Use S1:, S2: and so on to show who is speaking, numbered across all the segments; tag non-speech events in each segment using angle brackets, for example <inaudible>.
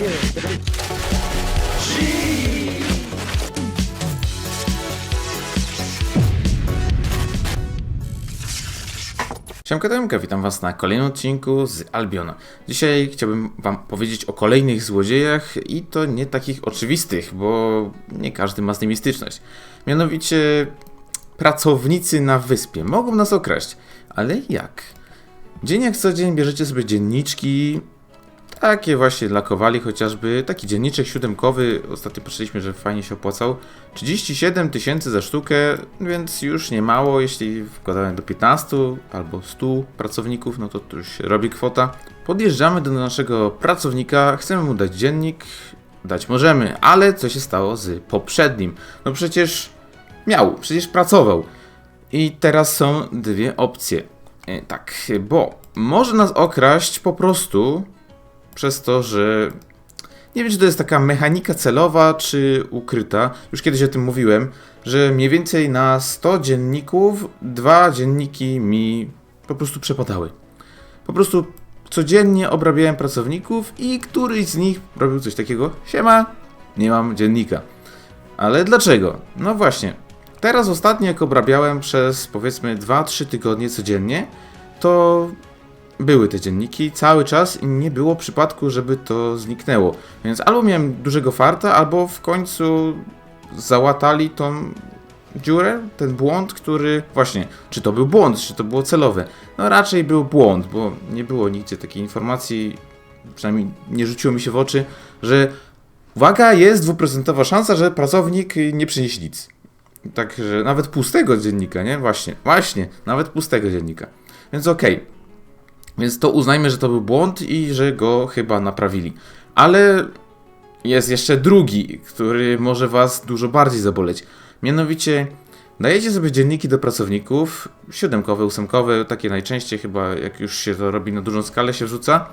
S1: Siemka Demka, witam was na kolejnym odcinku z Albiona. Dzisiaj chciałbym wam powiedzieć o kolejnych złodziejach i to nie takich oczywistych, bo nie każdy ma z nimi styczność. Mianowicie pracownicy na wyspie mogą nas okraść, ale jak? Dzień jak co dzień bierzecie sobie dzienniczki, takie właśnie lakowali chociażby, taki dzienniczek siódemkowy, ostatnio patrzyliśmy, że fajnie się opłacał, 37 tysięcy za sztukę, więc już nie mało, jeśli wkładamy do 15 albo 100 pracowników, no to już robi kwota. Podjeżdżamy do naszego pracownika, chcemy mu dać dziennik, dać możemy, ale co się stało z poprzednim? No przecież miał, przecież pracował. I teraz są dwie opcje. E, tak, bo może nas okraść po prostu przez to, że nie wiem, czy to jest taka mechanika celowa, czy ukryta. Już kiedyś o tym mówiłem, że mniej więcej na 100 dzienników dwa dzienniki mi po prostu przepadały. Po prostu codziennie obrabiałem pracowników i któryś z nich robił coś takiego. Siema, nie mam dziennika. Ale dlaczego? No właśnie. Teraz ostatnio jak obrabiałem przez powiedzmy 2-3 tygodnie codziennie, to były te dzienniki cały czas i nie było przypadku, żeby to zniknęło. Więc albo miałem dużego farta, albo w końcu załatali tą dziurę, ten błąd, który właśnie, czy to był błąd, czy to było celowe. No raczej był błąd, bo nie było nigdzie takiej informacji, przynajmniej nie rzuciło mi się w oczy, że uwaga, jest dwuprocentowa szansa, że pracownik nie przyniesie nic. Także nawet pustego dziennika, nie? Właśnie, właśnie, nawet pustego dziennika. Więc okej. Więc to uznajmy, że to był błąd i że go chyba naprawili. Ale jest jeszcze drugi, który może Was dużo bardziej zaboleć. Mianowicie dajecie sobie dzienniki do pracowników, siódemkowe, ósemkowe, takie najczęściej chyba jak już się to robi na dużą skalę się wrzuca.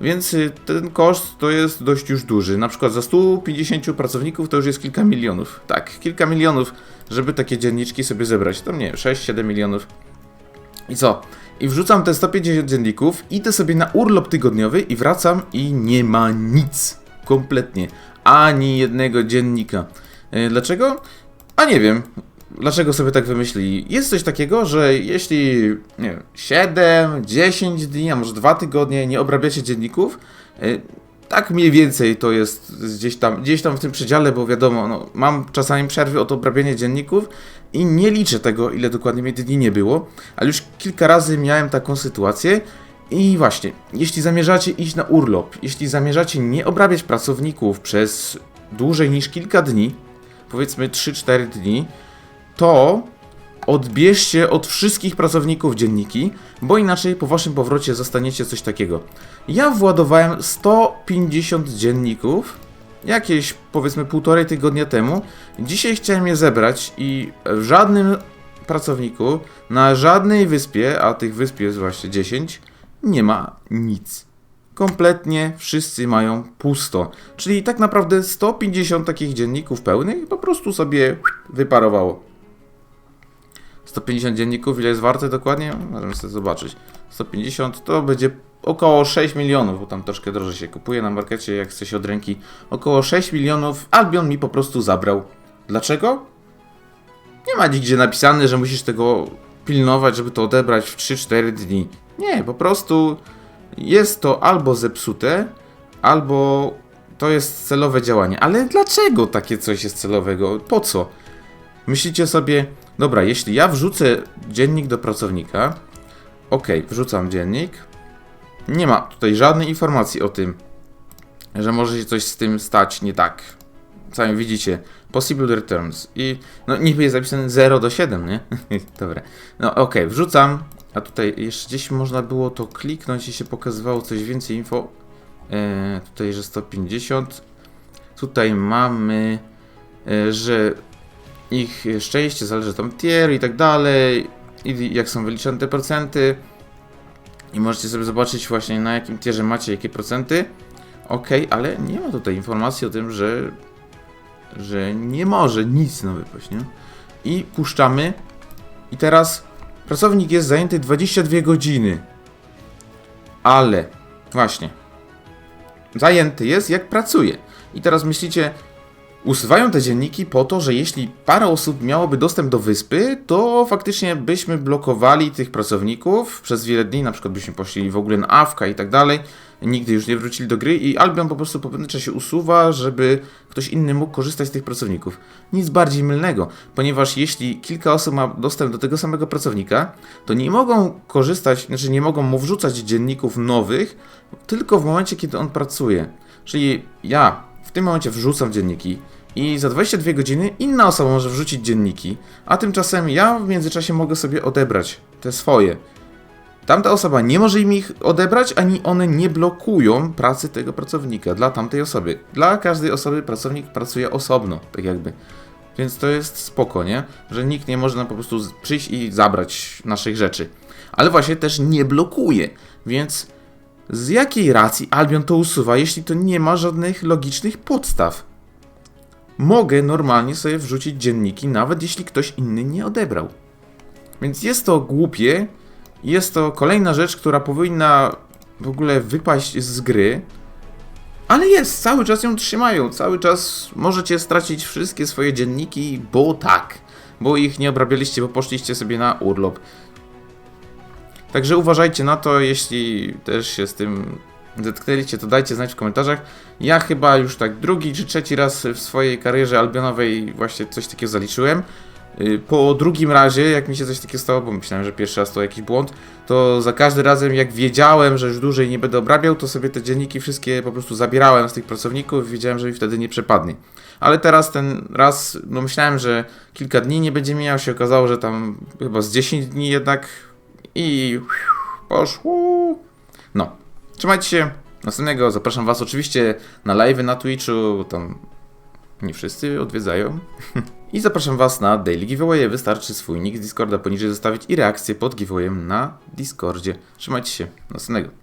S1: Więc y, ten koszt to jest dość już duży. Na przykład za 150 pracowników to już jest kilka milionów. Tak, kilka milionów, żeby takie dzienniczki sobie zebrać. To nie, 6-7 milionów. I co? I wrzucam te 150 dzienników, idę sobie na urlop tygodniowy i wracam i nie ma nic. Kompletnie. Ani jednego dziennika. Yy, Dlaczego? A nie wiem. Dlaczego sobie tak wymyślili? Jest coś takiego, że jeśli nie wiem, 7, 10 dni, a może 2 tygodnie nie obrabiacie dzienników, yy, tak mniej więcej to jest gdzieś tam, gdzieś tam w tym przedziale, bo wiadomo, no, mam czasami przerwy od obrabiania dzienników i nie liczę tego, ile dokładnie mnie dni nie było, ale już kilka razy miałem taką sytuację i właśnie, jeśli zamierzacie iść na urlop, jeśli zamierzacie nie obrabiać pracowników przez dłużej niż kilka dni, powiedzmy 3-4 dni, to odbierzcie od wszystkich pracowników dzienniki, bo inaczej po waszym powrocie zostaniecie coś takiego. Ja władowałem 150 dzienników jakieś powiedzmy półtorej tygodnia temu. Dzisiaj chciałem je zebrać i w żadnym pracowniku, na żadnej wyspie, a tych wysp jest właśnie 10, nie ma nic. Kompletnie wszyscy mają pusto. Czyli tak naprawdę 150 takich dzienników pełnych po prostu sobie wyparowało. 150 dzienników, ile jest warte dokładnie? Możemy sobie zobaczyć. 150 to będzie około 6 milionów, bo tam troszkę drożej się kupuje na markecie, jak chce się od ręki. Około 6 milionów Albion mi po prostu zabrał. Dlaczego? Nie ma nigdzie napisane, że musisz tego pilnować, żeby to odebrać w 3-4 dni. Nie, po prostu jest to albo zepsute, albo to jest celowe działanie. Ale dlaczego takie coś jest celowego? Po co? Myślicie sobie, dobra, jeśli ja wrzucę dziennik do pracownika, ok, wrzucam dziennik, nie ma tutaj żadnej informacji o tym, że może się coś z tym stać nie tak. Sami widzicie, possible returns i no niby jest zapisane 0 do 7, nie? <laughs> Dobra, no ok, wrzucam, a tutaj jeszcze gdzieś można było to kliknąć i się pokazywało coś więcej info. E, tutaj, że 150. Tutaj mamy, e, że ich szczęście zależy tam tier i tak dalej, i jak są wyliczane te procenty. I możecie sobie zobaczyć właśnie na jakim tierze macie jakie procenty. Ok, ale nie ma tutaj informacji o tym, że, że nie może nic nam wypaść, nie? I puszczamy. I teraz pracownik jest zajęty 22 godziny. Ale, właśnie. zajęty jest, jak pracuje. I teraz myślicie, usuwają te dzienniki po to, że jeśli parę osób miałoby dostęp do wyspy, to faktycznie byśmy blokowali tych pracowników przez wiele dni, na przykład byśmy poszli w ogóle na awka i tak dalej, nigdy już nie wrócili do gry i Albion po prostu po pewnym czasie usuwa, żeby ktoś inny mógł korzystać z tych pracowników. Nic bardziej mylnego, ponieważ jeśli kilka osób ma dostęp do tego samego pracownika, to nie mogą korzystać, znaczy nie mogą mu wrzucać dzienników nowych, tylko w momencie, kiedy on pracuje. Czyli ja w tym momencie wrzucam dzienniki i za 22 godziny inna osoba może wrzucić dzienniki, a tymczasem ja w międzyczasie mogę sobie odebrać te swoje. Tamta osoba nie może im ich odebrać, ani one nie blokują pracy tego pracownika dla tamtej osoby. Dla każdej osoby pracownik pracuje osobno, tak jakby. Więc to jest spoko, nie? Że nikt nie może nam po prostu przyjść i zabrać naszych rzeczy. Ale właśnie też nie blokuje, więc z jakiej racji Albion to usuwa, jeśli to nie ma żadnych logicznych podstaw? Mogę normalnie sobie wrzucić dzienniki, nawet jeśli ktoś inny nie odebrał. Więc jest to głupie, jest to kolejna rzecz, która powinna w ogóle wypaść z gry, ale jest, cały czas ją trzymają, cały czas możecie stracić wszystkie swoje dzienniki, bo tak, bo ich nie obrabialiście, bo poszliście sobie na urlop. Także uważajcie na to, jeśli też się z tym zetknęliście, to dajcie znać w komentarzach. Ja chyba już tak drugi czy trzeci raz w swojej karierze albionowej właśnie coś takiego zaliczyłem. Y, Po drugim razie, jak mi się coś takiego stało, bo myślałem, że pierwszy raz to jakiś błąd, to za każdym razem, jak wiedziałem, że już dłużej nie będę obrabiał, to sobie te dzienniki wszystkie po prostu zabierałem z tych pracowników wiedziałem, że mi wtedy nie przepadnie. Ale teraz ten raz, no myślałem, że kilka dni nie będzie mijał, się okazało, że tam chyba z 10 dni jednak i poszło. No, trzymajcie się. Następnego zapraszam Was oczywiście na live na Twitchu, tam nie wszyscy odwiedzają. <laughs> I zapraszam Was na daily giveaway. Wystarczy swój nick z Discorda poniżej zostawić i reakcję pod giveawayem na Discordzie. Trzymajcie się. Następnego.